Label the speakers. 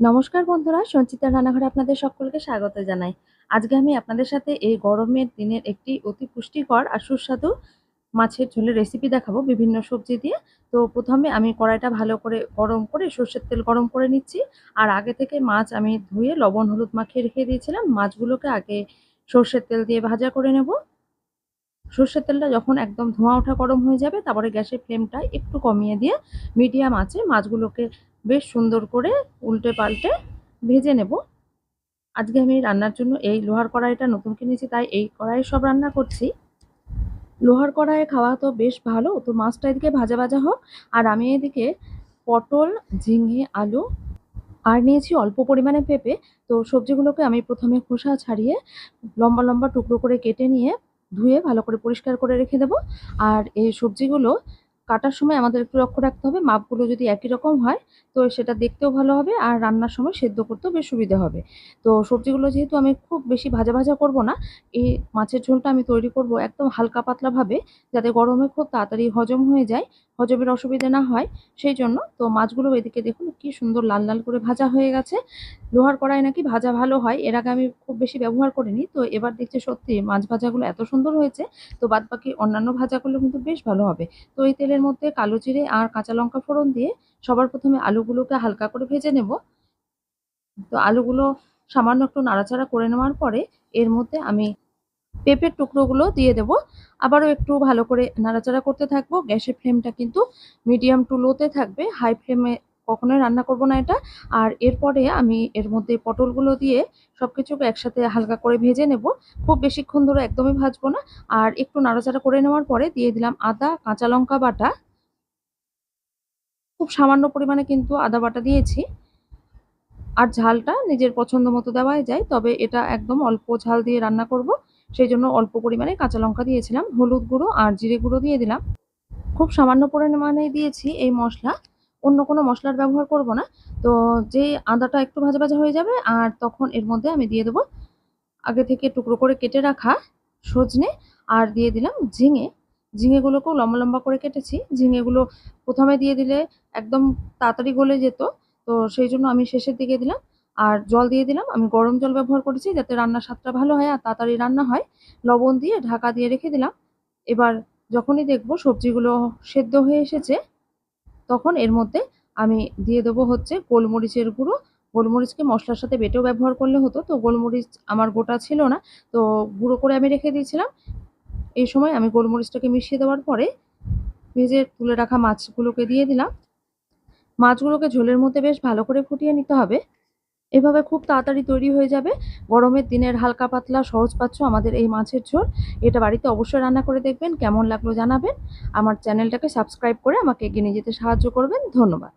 Speaker 1: নমস্কার বন্ধুরা, সঞ্চিতা রান্নাঘরে আপনাদের সকলকে স্বাগত জানাই। আজকে আমি আপনাদের সাথে এই গরমের দিনের একটি অতি পুষ্টিকর আর সুস্বাদু মাছের ঝোলের রেসিপি দেখাবো বিভিন্ন সবজি দিয়ে। তো প্রথমে আমি কড়াইটা ভালো করে গরম করে, সর্ষের তেল গরম করে নিচ্ছি। আর আগে থেকে মাছ আমি ধুয়ে লবণ, হলুদ মাখিয়ে রেখে দিয়েছিলাম। মাছগুলোকে আগে সর্ষের তেল দিয়ে ভাজা করে নেব। সর্ষের তেলটা যখন একদম ধোঁয়া ওঠা গরম হয়ে যাবে, তারপরে গ্যাসের ফ্লেমটা একটু কমিয়ে দিয়ে মিডিয়াম আছে, মাছগুলোকে বেশ সুন্দর করে উল্টে পাল্টে ভেজে নেব। আজকে আমি রান্নার জন্য এই লোহার কড়াইটা নতুন কিনেছি, তাই এই কড়াইয়ে সব রান্না করছি। লোহার কড়াইয়ে খাওয়া তো বেশ ভালো, তো মাছটা এদিকে ভাজা ভাজা হোক। আর আমি এদিকে পটল, ঝিঙে, আলু আর নিয়েছি অল্প পরিমাণে পেঁপে। তো সবজিগুলোকে আমি প্রথমে খোসা ছাড়িয়ে লম্বা লম্বা টুকরো করে কেটে নিয়ে ধুয়ে ভালো করে পরিষ্কার করে রেখে দেবো। আর এই সবজিগুলো কাটার সময় আমাদের একটু লক্ষ্য রাখতে হবে, মাপগুলো যদি একই রকম হয়, তো সেটা দেখতেও ভালো হবে আর রান্নার সময় সেদ্ধ করতেও বেশ সুবিধা হবে। তো সবজিগুলো যেহেতু আমি খুব বেশি ভাজা ভাজা করব না, এই মাছের ঝোলটা আমি তৈরি করব একদম হালকা পাতলাভাবে যাতে গরমে খুব তাড়াতাড়ি হজম হয়ে যায়, হজমের অসুবিধা না হয়, সেই জন্য তো মাছগুলো এদিকে দেখুন কি সুন্দর লাল লাল করে ভাজা হয়ে গেছে। লোহার কড়াই নাকি ভাজা ভালো হয়, এর আগে আমি খুব বেশি ব্যবহার করিনি, তো এবার দেখছি সত্যি মাছ ভাজাগুলো এত সুন্দর হয়েছে, তো বাদ বাকি অন্যান্য ভাজাগুলো কিন্তু বেশ ভালো হবে। তো এই তেলের মধ্যে কালো জিরে আর কাঁচা লঙ্কা ফোড়ন দিয়ে সবার প্রথমে আলুগুলোকে হালকা করে ভেজে নেব। তো আলুগুলো সামান্য একটু নাড়াচাড়া করে নেওয়ার পরে এর মধ্যে আমি পেঁপের টুকরোগুলো দিয়ে দেব। আবারও একটু ভালো করে নাড়াচাড়া করতে থাকব। গ্যাসের ফ্লেমটা কিন্তু মিডিয়াম টু লোতে থাকবে। হাই ফ্লেমে কখনোই রান্না করব না এটা। আর এরপরে আমি এর মধ্যে পটলগুলো দিয়ে সব কিছুকে একসাথে হালকা করে ভেজে নেব। খুব বেশিক্ষণ ধরে একদমই ভাজবো না। আর একটু নাড়াচাড়া করে নেওয়ার পরে দিয়ে দিলাম আদা, কাঁচা লঙ্কা বাটা। খুব সামান্য পরিমাণে কিন্তু আদা বাটা দিয়েছি। আর ঝালটা নিজের পছন্দ মতো দেওয়াই যায়, তবে এটা একদম অল্প ঝাল দিয়ে রান্না করব। সেই জন্য অল্প পরিমাণে কাঁচা লঙ্কা দিয়েছিলাম, হলুদ গুঁড়ো আর জিরে গুঁড়ো দিয়ে দিলাম। খুব সামান্য পরিমাণে দিয়েছি এই মশলা। অন্য কোনো মশলার ব্যবহার করব না। তো যে আদাটা একটু ভাজা ভাজা হয়ে যাবে আর তখন এর মধ্যে আমি দিয়ে দেবো আগে থেকে টুকরো করে কেটে রাখা সজনে আর দিয়ে দিলাম ঝিঙে। ঝিঙেগুলোকেও লম্বা লম্বা করে কেটেছি। ঝিঙেগুলো প্রথমে দিয়ে দিলে একদম তাড়াতাড়ি গলে যেত। তো সেই জন্য আমি শেষের দিকে দিলাম। আর জল দিয়ে দিলাম। আমি গরম জল ব্যবহার করেছি যাতে রান্নার স্বাদটা ভালো হয় আর তাড়াতাড়ি রান্না হয়। লবণ দিয়ে ঢাকা দিয়ে রেখে দিলাম। এবার যখনই দেখব সবজিগুলো সেদ্ধ হয়ে এসেছে তখন এর মধ্যে আমি দিয়ে দেবো হচ্ছে গোলমরিচের গুঁড়ো। গোলমরিচকে মশলার সাথে বেটেও ব্যবহার করলে হতো। তো গোলমরিচ আমার গোটা ছিল না। তো গুঁড়ো করে আমি রেখে দিয়েছিলাম। এই সময় আমি গোলমরিচটাকে মিশিয়ে দেওয়ার পরে ভেজে তুলে রাখা মাছগুলোকে দিয়ে দিলাম। মাছগুলোকে ঝোলের মধ্যে বেশ ভালো করে ফুটিয়ে নিতে হবে। এভাবে খুব তাড়াতাড়ি তৈরি হয়ে যাবে। গরমের দিনের হালকা পাতলা সহজ পাচ্ছ আমাদের এই মাছের ঝোল। এটা বাড়িতে অবশ্যই রান্না করে দেখবেন, কেমন লাগল জানাবেন। আমার চ্যানেলটাকে সাবস্ক্রাইব করে আমাকে এগিয়ে নিয়ে যেতে সাহায্য করবেন। ধন্যবাদ।